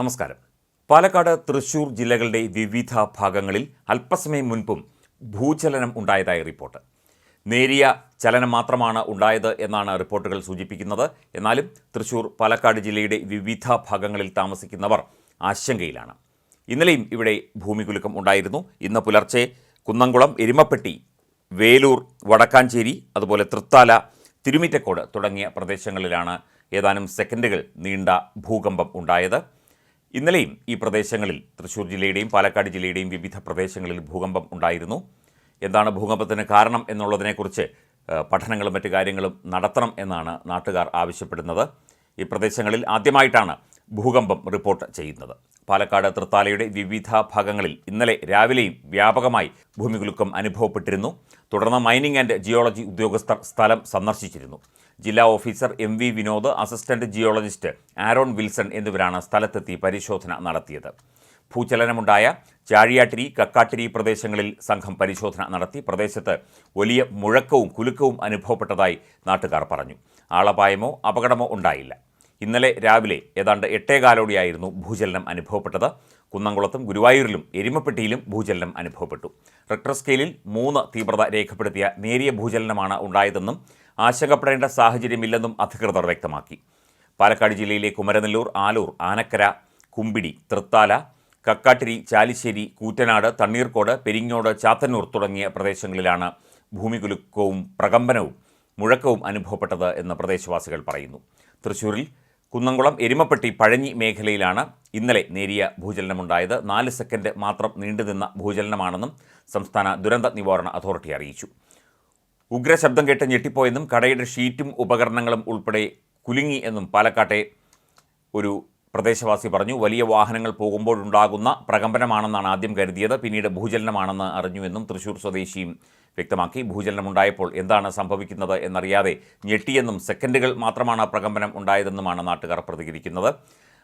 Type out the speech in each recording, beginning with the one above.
നമസ്കാരം. പാലക്കാട് തൃശൂർ ജില്ലകളുടെ വിവിധ ഭാഗങ്ങളിൽ അല്പസമയം മുൻപും ഭൂചലനം ഉണ്ടായതായി റിപ്പോർട്ട്. നേരിയ ചലനം മാത്രമാണ് ഉണ്ടായത് എന്നാണ് റിപ്പോർട്ടുകൾ സൂചിപ്പിക്കുന്നത്. എന്നാലും തൃശൂർ പാലക്കാട് ജില്ലയുടെ വിവിധ ഭാഗങ്ങളിൽ താമസിക്കുന്നവർ ആശങ്കയിലാണ്. ഇന്നലെയും ഇവിടെ ഭൂമികുലുക്കം ഉണ്ടായിരുന്നു. ഇന്ന് പുലർച്ചെ കുന്നംകുളം എരുമപ്പെട്ടി വേലൂർ വടക്കാഞ്ചേരി അതുപോലെ തൃത്താല തിരുമിറ്റക്കോട് തുടങ്ങിയ പ്രദേശങ്ങളിലാണ് ഏതാനും സെക്കൻഡുകൾ നീണ്ട ഭൂകമ്പം ഉണ്ടായത്. ഇന്നലെയും ഈ പ്രദേശങ്ങളിൽ തൃശ്ശൂർ ജില്ലയുടെയും പാലക്കാട് ജില്ലയുടെയും വിവിധ പ്രദേശങ്ങളിൽ ഭൂകമ്പം ഉണ്ടായിരുന്നു. എന്താണ് ഭൂകമ്പത്തിന് കാരണം എന്നുള്ളതിനെക്കുറിച്ച് പഠനങ്ങളും മറ്റു കാര്യങ്ങളും നടത്തണം എന്നാണ് നാട്ടുകാർ ആവശ്യപ്പെടുന്നത്. ഈ പ്രദേശങ്ങളിൽ ആദ്യമായിട്ടാണ് ഭൂകമ്പം റിപ്പോർട്ട് ചെയ്യുന്നത്. പാലക്കാട് തൃത്താലയുടെ വിവിധ ഭാഗങ്ങളിൽ ഇന്നലെ രാവിലെയും വ്യാപകമായി ഭൂമികുലുക്കം അനുഭവപ്പെട്ടിരുന്നു. തുടർന്ന് മൈനിംഗ് ആൻഡ് ജിയോളജി ഉദ്യോഗസ്ഥർ സ്ഥലം സന്ദർശിച്ചിരുന്നു. ജില്ലാ officer M V Vinod assistant geologist Aaron Wilson എന്നിവരാണ് സ്ഥലത്തെത്തി പരിശോധന നടത്തിയത്. ഭൂചലനമുണ്ടായ ചാഴിയാട്ടിരി കക്കാട്ടിരി പ്രദേശങ്ങളിൽ സംഘം പരിശോധന നടത്തി പ്രദേശത്ത് വലിയ മുഴക്കവും കുലുക്കവും അനുഭവപ്പെട്ടതായി നാട്ടുകാർ പറഞ്ഞു. ആളപായമോ അപകടമോ ഉണ്ടായില്ല. ഇന്നലെ രാവിലെ ഏതാണ്ട് എട്ടേകാലോടെയായിരുന്നു ഭൂചലനം അനുഭവപ്പെട്ടത്. കുന്നംകുളത്തും ഗുരുവായൂരിലും എരുമപ്പെട്ടിയിലും ഭൂചലനം അനുഭവപ്പെട്ടു. റിക്ടർ സ്കെയിലിൽ മൂന്ന് തീവ്രത രേഖപ്പെടുത്തിയ നേരിയ ഭൂചലനമാണ് ഉണ്ടായതെന്നും ആശങ്കപ്പെടേണ്ട സാഹചര്യമില്ലെന്നും അധികൃതർ വ്യക്തമാക്കി. പാലക്കാട് ജില്ലയിലെ കുമരനെല്ലൂർ ആലൂർ ആനക്കര കുമ്പിടി തൃത്താല കക്കാട്ടിരി ചാലിശ്ശേരി കൂറ്റനാട് തണ്ണീർക്കോട് പെരിങ്ങോട് ചാത്തന്നൂർ തുടങ്ങിയ പ്രദേശങ്ങളിലാണ് ഭൂമികുലുക്കവും പ്രകമ്പനവും മുഴക്കവും അനുഭവപ്പെട്ടത് എന്ന് പ്രദേശവാസികൾ പറയുന്നു. തൃശ്ശൂരിൽ കുന്നംകുളം എരുമപ്പെട്ടി പഴഞ്ഞി മേഖലയിലാണ് ഇന്നലെ നേരിയ ഭൂചലനമുണ്ടായത്. നാല് സെക്കൻഡ് മാത്രം നീണ്ടുനിന്ന ഭൂചലനമാണെന്നും സംസ്ഥാന ദുരന്ത നിവാരണ അതോറിറ്റി അറിയിച്ചു. ഉഗ്രശബ്ദം കേട്ട് ഞെട്ടിപ്പോയെന്നും കടയുടെ ഷീറ്റും ഉപകരണങ്ങളും ഉൾപ്പെടെ കുലുങ്ങി എന്നും പാലക്കാട്ടെ ഒരു പ്രദേശവാസി പറഞ്ഞു. വലിയ വാഹനങ്ങൾ പോകുമ്പോഴുണ്ടാകുന്ന പ്രകമ്പനമാണെന്നാണ് ആദ്യം കരുതിയത്. പിന്നീട് ഭൂചലനമാണെന്ന് അറിഞ്ഞുവെന്നും തൃശൂർ സ്വദേശിയും വ്യക്തമാക്കി. ഭൂചലനമുണ്ടായപ്പോൾ എന്താണ് സംഭവിക്കുന്നത് എന്നറിയാതെ ഞെട്ടിയെന്നും സെക്കൻഡുകൾ മാത്രമാണ് പ്രകമ്പനം ഉണ്ടായതെന്നുമാണ് നാട്ടുകാർ പ്രതികരിക്കുന്നത്.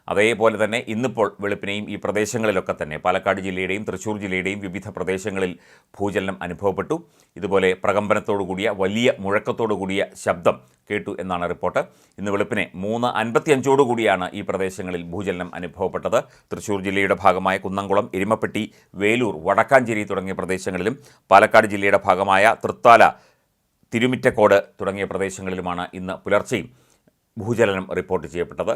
അതേപോലെ തന്നെ ഇന്നിപ്പോൾ വെളുപ്പിനെയും ഈ പ്രദേശങ്ങളിലൊക്കെ തന്നെ പാലക്കാട് ജില്ലയുടെയും തൃശ്ശൂർ ജില്ലയുടെയും വിവിധ പ്രദേശങ്ങളിൽ ഭൂചലനം അനുഭവപ്പെട്ടു. ഇതുപോലെ പ്രകമ്പനത്തോടു കൂടിയ വലിയ മുഴക്കത്തോടു കൂടിയ ശബ്ദം കേട്ടു എന്നാണ് റിപ്പോർട്ട്. ഇന്ന് വെളുപ്പിനെ മൂന്ന് അൻപത്തിയഞ്ചോടു കൂടിയാണ് ഈ പ്രദേശങ്ങളിൽ ഭൂചലനം അനുഭവപ്പെട്ടത്. തൃശ്ശൂർ ജില്ലയുടെ ഭാഗമായ കുന്നംകുളം എരുമപ്പെട്ടി വേലൂർ വടക്കാഞ്ചേരി തുടങ്ങിയ പ്രദേശങ്ങളിലും പാലക്കാട് ജില്ലയുടെ ഭാഗമായ തൃത്താല തിരുമിറ്റക്കോട് തുടങ്ങിയ പ്രദേശങ്ങളിലുമാണ് ഇന്ന് പുലർച്ചെയും ഭൂചലനം റിപ്പോർട്ട് ചെയ്യപ്പെട്ടത്.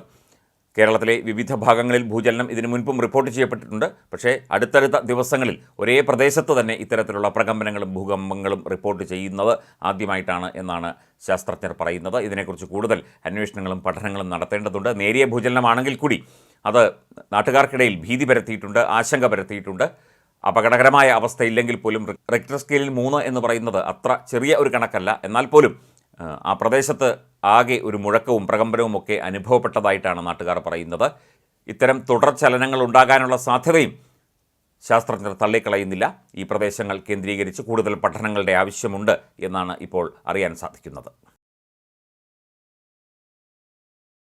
കേരളത്തിലെ വിവിധ ഭാഗങ്ങളിൽ ഭൂചലനം ഇതിനു മുൻപും റിപ്പോർട്ട് ചെയ്യപ്പെട്ടിട്ടുണ്ട്. പക്ഷേ അടുത്തടുത്ത ദിവസങ്ങളിൽ ഒരേ പ്രദേശത്ത് തന്നെ ഇത്തരത്തിലുള്ള പ്രകമ്പനങ്ങളും ഭൂകമ്പങ്ങളും റിപ്പോർട്ട് ചെയ്യുന്നത് ആദ്യമായിട്ടാണ് എന്നാണ് ശാസ്ത്രജ്ഞർ പറയുന്നത്. ഇതിനെക്കുറിച്ച് കൂടുതൽ അന്വേഷണങ്ങളും പഠനങ്ങളും നടത്തേണ്ടതുണ്ട്. നേരിയ ഭൂചലനമാണെങ്കിൽ കൂടി അത് നാട്ടുകാർക്കിടയിൽ ഭീതി പരത്തിയിട്ടുണ്ട് ആശങ്ക പരത്തിയിട്ടുണ്ട്. അപകടകരമായ അവസ്ഥയില്ലെങ്കിൽ പോലും റിക്ടർ സ്കെയിലിൽ മൂന്ന് എന്ന് പറയുന്നത് അത്ര ചെറിയ ഒരു കണക്കല്ല. എന്നാൽ പോലും ആ, പ്രദേശത്ത് ആകെ ഒരു മുഴക്കവും പ്രകമ്പനവും ഒക്കെ അനുഭവപ്പെട്ടതായിട്ടാണ് നാട്ടുകാർ പറയുന്നത്. ഇത്തരം തുടർ ചലനങ്ങൾ ഉണ്ടാകാനുള്ള സാധ്യതയും ശാസ്ത്രജ്ഞർ തള്ളിക്കളയുന്നില്ല. ഈ പ്രദേശങ്ങൾ കേന്ദ്രീകരിച്ച് കൂടുതൽ പഠനങ്ങളുടെ ആവശ്യമുണ്ട് എന്നാണ് ഇപ്പോൾ അറിയാൻ സാധിക്കുന്നത്.